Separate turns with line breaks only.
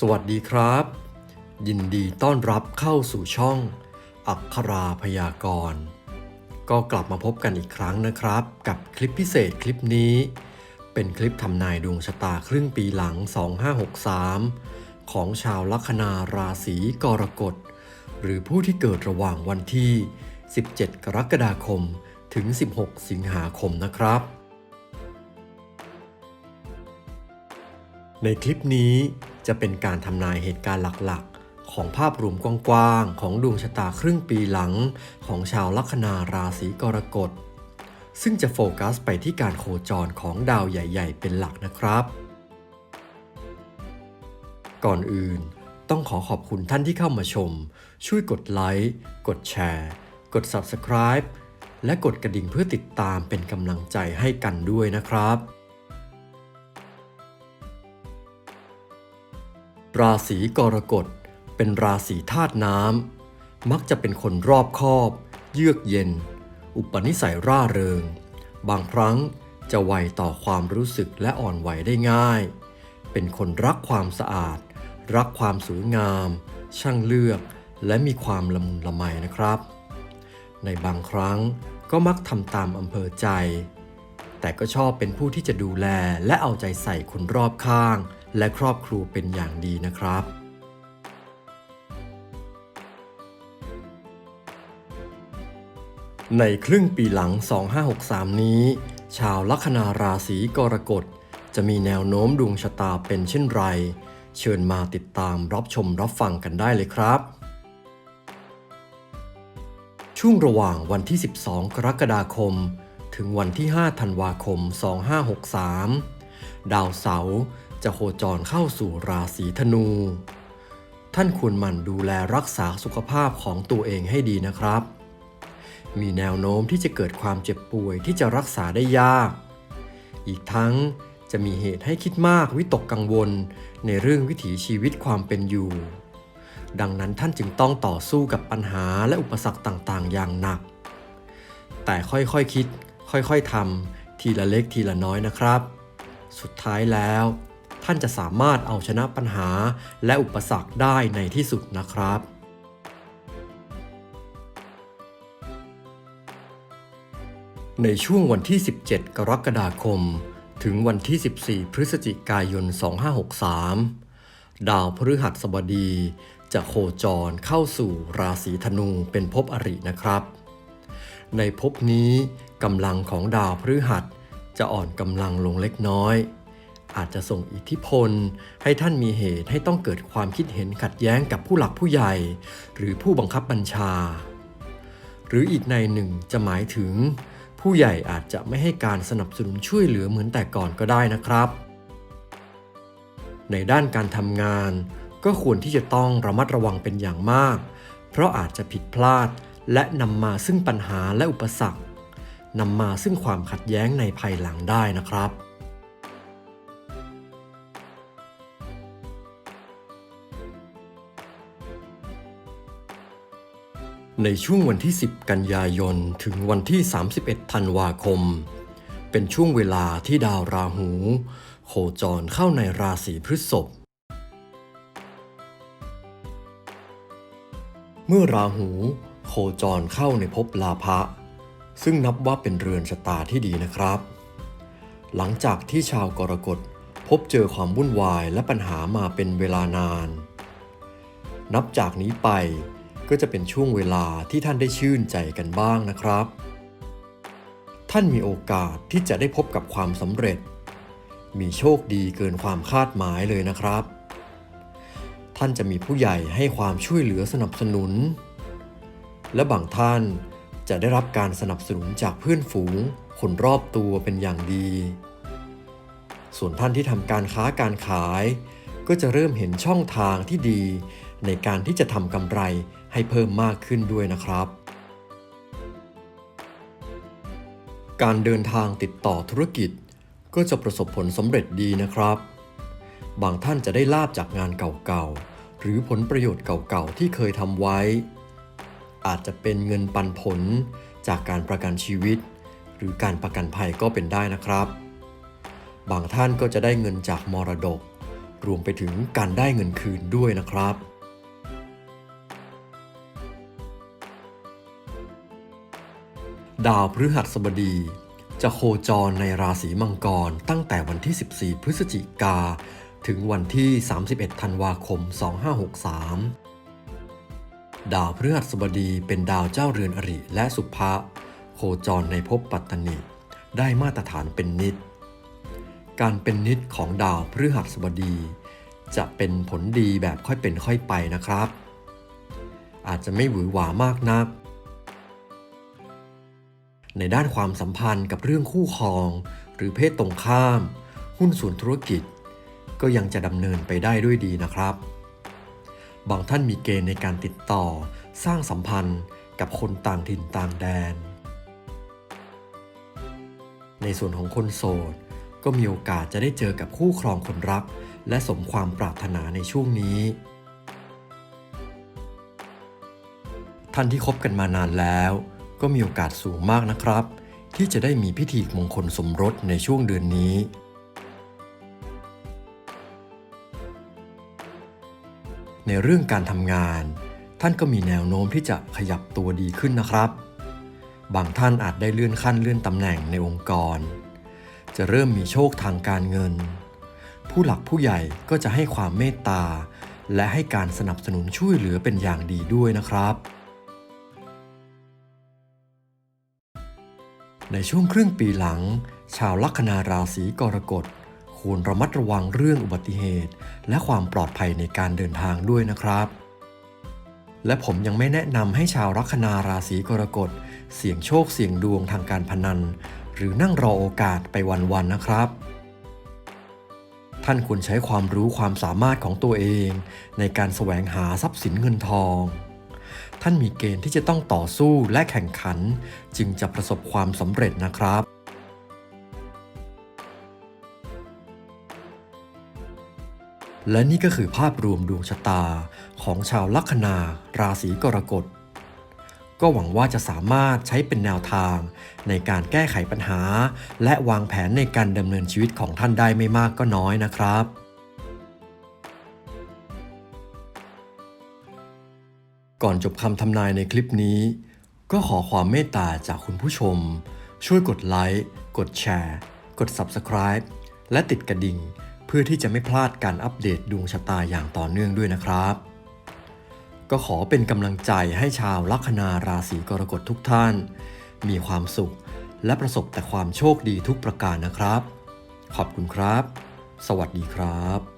สวัสดีครับ ยินดีต้อนรับเข้าสู่ช่อง อักขราพยากรณ์ก็กลับมาพบกันอีกครั้งนะครับ กับคลิปพิเศษคลิปนี้ เป็นคลิปทำนายดวงชะตาครึ่งปีหลัง 2563 ของชาวลัคนาราศีกรกฎ หรือผู้ที่เกิดระหว่างวันที่ 17 กรกฎาคมถึง 16 สิงหาคมนะครับ ในคลิปนี้ จะเป็นการทำนายเหตุการณ์หลักๆ ของภาพรวมกว้างๆ ของดวงชะตาครึ่งปีหลังของชาวลัคนาราศีกรกฎ ซึ่งจะโฟกัสไปที่การโคจรของดาวใหญ่ ๆ เป็นหลักนะครับ ก่อนอื่นต้องขอขอบคุณท่านที่เข้ามาชม ช่วยกดไลค์ กดแชร์ กด Subscribe และกดกระดิ่งเพื่อติดตามเป็นกำลังใจให้กันด้วยนะครับ ราศีกรกฎเป็นราศีธาตุน้ำ มักจะเป็นคนรอบคอบ เยือกเย็น อุปนิสัยร่าเริง บางครั้งจะไวต่อความรู้สึกและอ่อนไหวได้ง่าย เป็นคนรักความสะอาด รักความสวยงาม ช่างเลือกและมีความละมุนละไมนะครับ ในบางครั้งก็มักทำตามอำเภอใจ แต่ก็ชอบเป็นผู้ที่จะดูแลและเอาใจใส่คนรอบข้าง และครอบครัวเป็นอย่างดีนะครับในครึ่งปีหลัง 2563 นี้ ชาวลัคนาราศีกรกฎ จะมีแนวโน้มดวงชะตาเป็นเช่นไร เชิญมาติดตามรับชมรับฟังกันได้เลยครับ ช่วงระหว่างวันที่ 12 กรกฎาคม ถึงวันที่ 5 ธันวาคม 2563 ดาวเสาร์ จะโคจรเข้าสู่ราศีธนู ท่านควรหมั่นดูแลรักษาสุขภาพของตัวเองให้ดีนะครับ มีแนวโน้มที่จะเกิดความเจ็บป่วยที่จะรักษาได้ยาก อีกทั้งจะมีเหตุให้คิดมากวิตกกังวลในเรื่องวิถีชีวิตความเป็นอยู่ ดังนั้นท่านจึงต้องต่อสู้กับปัญหาและอุปสรรคต่างๆ อย่างหนัก แต่ค่อยๆคคิด ค่อยๆทำทีละเล็กทีละน้อยนะครับ สุดท้ายแล้ว ท่านจะสามารถเอาชนะปัญหา และอุปสรรคได้ในที่สุดนะครับในช่วงวันที่ 17 กรกฎาคม ถึงวันที่ 14 พฤศจิกายน 2563 ดาวพฤหัสบดี จะโคจรเข้าสู่ราศีธนูเป็นภพอรินะครับ ในภพนี้กำลังของดาวพฤหัสจะอ่อนกำลังลงเล็กน้อย อาจจะส่งอิทธิพล ให้ท่านมีเหตุให้ต้องเกิดความคิดเห็นขัดแย้งกับผู้หลักผู้ใหญ่ หรือผู้บังคับบัญชา หรืออีกในหนึ่งจะหมายถึง ผู้ใหญ่อาจจะไม่ให้การสนับสนุนช่วยเหลือเหมือนแต่ก่อนก็ได้นะครับ ในด้านการทำงาน ก็ควรที่จะต้องระมัดระวังเป็นอย่างมาก เพราะอาจจะผิดพลาดและนำมาซึ่งปัญหาและอุปสรรคนำมาซึ่งความขัดแย้งในภายหลังได้นะครับ ในช่วงวันที่ 10 กันยายน ถึงวันที่ 31 ธันวาคม เป็นช่วงเวลาที่ดาวราหู โคจรเข้าในราศีพฤษภ เมื่อราหู โคจรเข้าในภพลาภะ ซึ่งนับว่าเป็นเรือนชะตาที่ดีนะครับ หลังจากที่ชาวกรกฎพบเจอความวุ่นวายและปัญหามาเป็นเวลานาน นับจากนี้ไป ก็จะเป็นช่วงเวลาที่ท่านได้ชื่นใจกันบ้างนะครับ ท่านมีโอกาสที่จะได้พบกับความสำเร็จ มีโชคดีเกินความคาดหมายเลยนะครับ ท่านจะมีผู้ใหญ่ให้ความช่วยเหลือสนับสนุน และบางท่านจะได้รับการสนับสนุนจากเพื่อนฝูงคนรอบตัวเป็นอย่างดี ส่วนท่านที่ทำการค้าการขาย ก็จะเริ่มเห็นช่องทางที่ดี ในการที่จะทำกำไรให้เพิ่มมากขึ้นด้วยนะครับ การเดินทางติดต่อธุรกิจ ก็จะประสบผลสำเร็จดีนะครับ บางท่านจะได้ลาบจากงานเก่าๆ หรือผลประโยชน์เก่าๆ ที่เคยทำไว้ อาจจะเป็นเงินปันผลจากการประกันชีวิต หรือการประกันภัยก็เป็นได้นะครับบางท่านก็จะได้เงินจากมรดก รวมไปถึงการได้เงินคืนด้วยนะครับ ดาวพฤหัสบดี จะโคจรในราศีมังกรตั้งแต่วันที่ 14 พฤศจิกา ถึงวันที่ 31 ธันวาคม 2563 ดาวพฤหัสบดีเป็นดาวเจ้าเรือนอริและสุภะโคจรในภพปัตตนิได้มาตรฐานเป็นนิด การเป็นนิดของดาวพฤหัสบดี จะเป็นผลดีแบบค่อยเป็นค่อยไปนะครับ อาจจะไม่หวือหวามากนัก ในด้านความสัมพันธ์กับเรื่องคู่ครอง หรือเพศตรงข้าม หุ้นส่วนธุรกิจ ก็ยังจะดำเนินไปได้ด้วยดีนะครับ บางท่านมีเกณฑ์ในการติดต่อ สร้างสัมพันธ์กับคนต่างถิ่นต่างแดน ในส่วนของคนโสดก็มีโอกาสจะได้เจอกับคู่ครองคนรัก และสมความปรารถนาในช่วงนี้ ท่านที่คบกันมานานแล้ว ก็มีโอกาสสูงมากนะครับ ที่จะได้มีพิธีมงคลสมรสในช่วงเดือนนี้ ในเรื่องการทำงาน ท่านก็มีแนวโน้มที่จะขยับตัวดีขึ้นนะครับ บางท่านอาจได้เลื่อนขั้นเลื่อนตำแหน่งในองค์กร จะเริ่มมีโชคทางการเงิน ผู้หลักผู้ใหญ่ก็จะให้ความเมตตาและให้การสนับสนุนช่วยเหลือเป็นอย่างดีด้วยนะครับ ในช่วงครึ่งปีหลัง ชาวลัคนาราศีกรกฎควรระมัดระวังเรื่องอุบัติเหตุ และความปลอดภัยในการเดินทางด้วยนะครับ และผมยังไม่แนะนำให้ชาวลัคนาราศีกรกฎเสี่ยงโชคเสี่ยงดวงทางการพนัน หรือนั่งรอโอกาสไปวันๆนะครับท่านควรใช้ความรู้ความสามารถของตัวเอง ในการแสวงหาทรัพย์สินเงินทอง ท่านมีเกณฑ์ที่จะต้องต่อสู้และแข่งขัน จึงจะประสบความสำเร็จนะครับและนี่ก็คือภาพรวมดวงชะตาของชาวลัคนา ราศีกรกฎ ก็หวังว่าจะสามารถใช้เป็นแนวทาง ในการแก้ไขปัญหา และวางแผนในการดำเนินชีวิตของท่านได้ไม่มากก็น้อยนะครับ ก่อนจบคำทำนายในคลิปนี้ ก็ขอความเมตตาจากคุณผู้ชม ช่วยกดไลค์ กดแชร์ กด Subscribe และติดกระดิ่ง เพื่อที่จะไม่พลาดการอัปเดตดวงชะตาอย่างต่อเนื่องด้วยนะครับ ก็ขอเป็นกำลังใจให้ชาวลัคนาราศีกรกฎทุกท่าน มีความสุขและประสบแต่ความโชคดีทุกประการนะครับ ขอบคุณครับ สวัสดีครับ